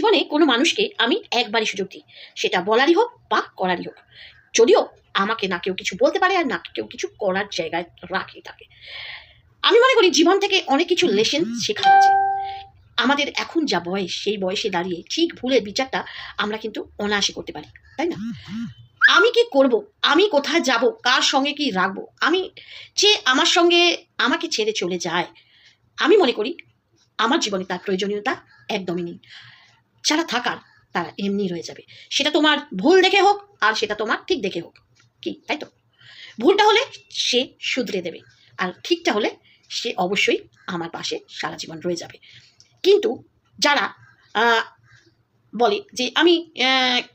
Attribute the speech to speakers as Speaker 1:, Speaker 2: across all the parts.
Speaker 1: জীবনে কোনো মানুষকে আমি একবারই সুযোগ দিই। সেটা বলারই হোক বা করারই হোক। যদিও আমাকে না কেউ কিছু বলতে পারে আর না কেউ কিছু করার জায়গায় রাখে তাকে আমি মনে করি জীবন থেকে অনেক কিছু লেসেন শেখার আছে আমাদের এখন যা বয়স, সেই বয়সে দাঁড়িয়ে ঠিক ভুলের বিচারটা আমরা কিন্তু অনায়াসে করতে পারি, তাই না? আমি কি করব? আমি কোথায় যাব? কার সঙ্গে কি রাখব? আমি যে আমার সঙ্গে আমাকে ছেড়ে চলে যায়, আমি মনে করি আমার জীবনে তার প্রয়োজনীয়তা একদমই নেই। যারা থাকার, তারা এমনি রয়ে যাবে। সেটা তোমার ভুল দেখে হোক, আর সেটা তোমার ঠিক দেখে হোক। কি, তাই তো? ভুলটা হলে সে শুধরে দেবে, আর ঠিকটা হলে সে অবশ্যই আমার পাশে সারা জীবন রয়ে যাবে। কিন্তু যারা বলে যে আমি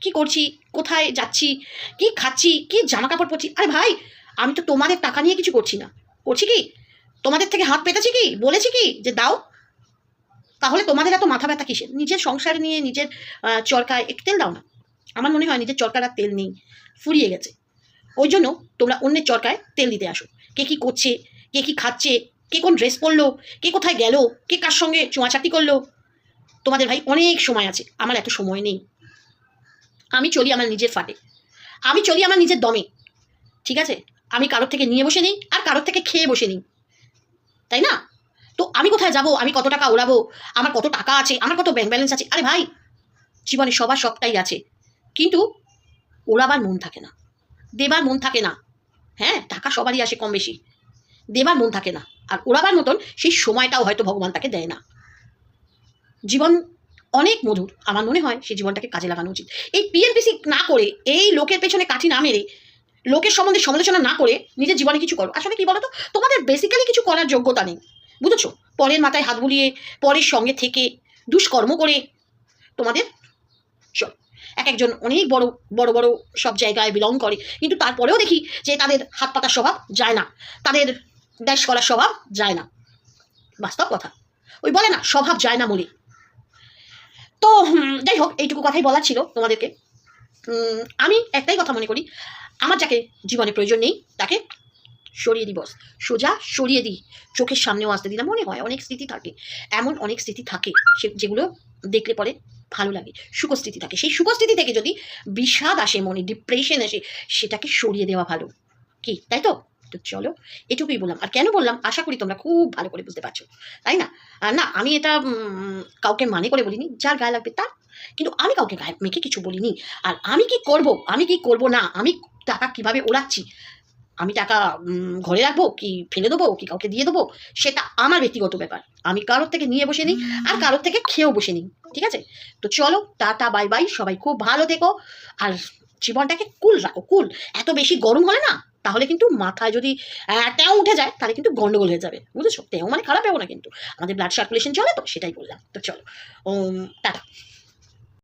Speaker 1: কি করছি, কোথায় যাচ্ছি, কি খাচ্ছি, কি জামা কাপড় পরছি, আরে ভাই, আমি তো তোমাদের টাকা নিয়ে কিছু করছি না। করছি কি? তোমাদের থেকে হাত পেতেছি কি? বলেছি কি? যে দাও তাহলে তোমাদের এত মাথা ব্যথা কিসের? নিজের সংসার নিয়ে, নিজের চরকায় একটু তেল দাও না। আমার মনে হয় নিজের চরকার আর তেল নেই। ফুরিয়ে গেছে। ওই জন্য তোমরা অন্যের চরকায় তেল দিতে আসো। কে কী করছে? কে কী খাচ্ছে? কে কোন ড্রেস পরলো? কে কোথায় গেল? কে কার সঙ্গে চুয়াচাটি করল? তোমাদের ভাই অনেক সময় আছে। আমার এত সময় নেই। আমি চলি আমার নিজের ফাটে আমি চলি আমার নিজের দমে। ঠিক আছে? আমি কারোর থেকে নিয়ে বসে নিই আর কারোর থেকে খেয়ে বসে নিই। তাই না? আমি কোথায় যাব? আমি কত টাকা ওড়াবো? আমার কত টাকা আছে? আমার কত ব্যাংক ব্যালেন্স আছে? আরে ভাই, জীবনে সবার সবটাই আছে। কিন্তু ওড়াবার মন থাকে না। দেবার মন থাকে না। হ্যাঁ টাকা সবারই আসে কম বেশি। দেবার মন থাকে না। আর ওড়াবার মতন সেই সময়টাও হয়তো ভগবান তাকে দেয় না। জীবন অনেক মধুর। আমার মনে হয় সেই জীবনটাকে কাজে লাগানো উচিত। এই পিএনপিসি না করে, এই লোকের পেছনে কাঠি না মেরে, লোকের সম্বন্ধে সমালোচনা না করে নিজের জীবনে কিছু করো। আসলে কি বলতো? তোমাদের বেসিক্যালি কিছু করার যোগ্যতা নেই। বুঝেছ? পরের মাথায় হাত বুলিয়ে পরের সঙ্গে থেকে দুষ্কর্ম করে তোমাদের এক একজন অনেক বড় বড় বড় সব জায়গায় বিলং করে। কিন্তু তারপরেও দেখি যে তাদের হাত পাতার স্বভাব যায় না। তাদের ড্যাশ করার স্বভাব যায় না। বাস্তব কথা। ওই বলে না, স্বভাব যায় না মরে তো যাই হোক, এইটুকু কথাই বলার ছিল তোমাদেরকে। আমি একটাই কথা মনে করি। আমার যাকে জীবনে প্রয়োজন নেই, তাকে সরিয়ে দিই বস। সোজা সরিয়ে দিই চোখের সামনেও আসতে না মনে হয় অনেক স্মৃতি থাকে। এমন অনেক স্মৃতি থাকে সে, যেগুলো দেখলে পরে ভালো লাগে। সুখস্থিতি থাকে। সেই সুখস্মৃতি থেকে যদি বিষাদ আসে মনে ডিপ্রেশন আসে, সেটাকে সরিয়ে দেওয়া ভালো। কি? তাই তো? তো চলো, এটুকুই বললাম। আর কেন বললাম? আশা করি তোমরা খুব ভালো করে বুঝতে পারছ। তাই না? না, আমি এটা কাউকে মানে করে বলিনি। যার গায়ে লাগবে তার। কিন্তু আমি কাউকে গায়ে মেখে কিছু বলিনি। আর আমি কি করব? আমি কি করব না? আমি টাকা কীভাবে ওড়াচ্ছি? আমি টাকা ঘরে রাখব কি ফেলে দেবো কি কাউকে দিয়ে দেবো সেটা আমার ব্যক্তিগত ব্যাপার। আমি কারোর থেকে নিয়ে বসে নিই আর কারোর থেকে খেয়েও বসে নিই ঠিক আছে? তো চলো টাটা বাই বাই সবাই খুব ভালো থেকো। আর জীবনটাকে কুল রাখো কুল। এত বেশি গরম হলে না তাহলে কিন্তু মাথায় যদি ট্যাও উঠে যায় তাহলে কিন্তু গন্ডগোল হয়ে যাবে বুঝেছ? ট্যাও মানে খারাপ হব না কিন্তু। আমাদের ব্লাড সার্কুলেশন চলে তো সেটাই বললাম। তো চলো টাটা।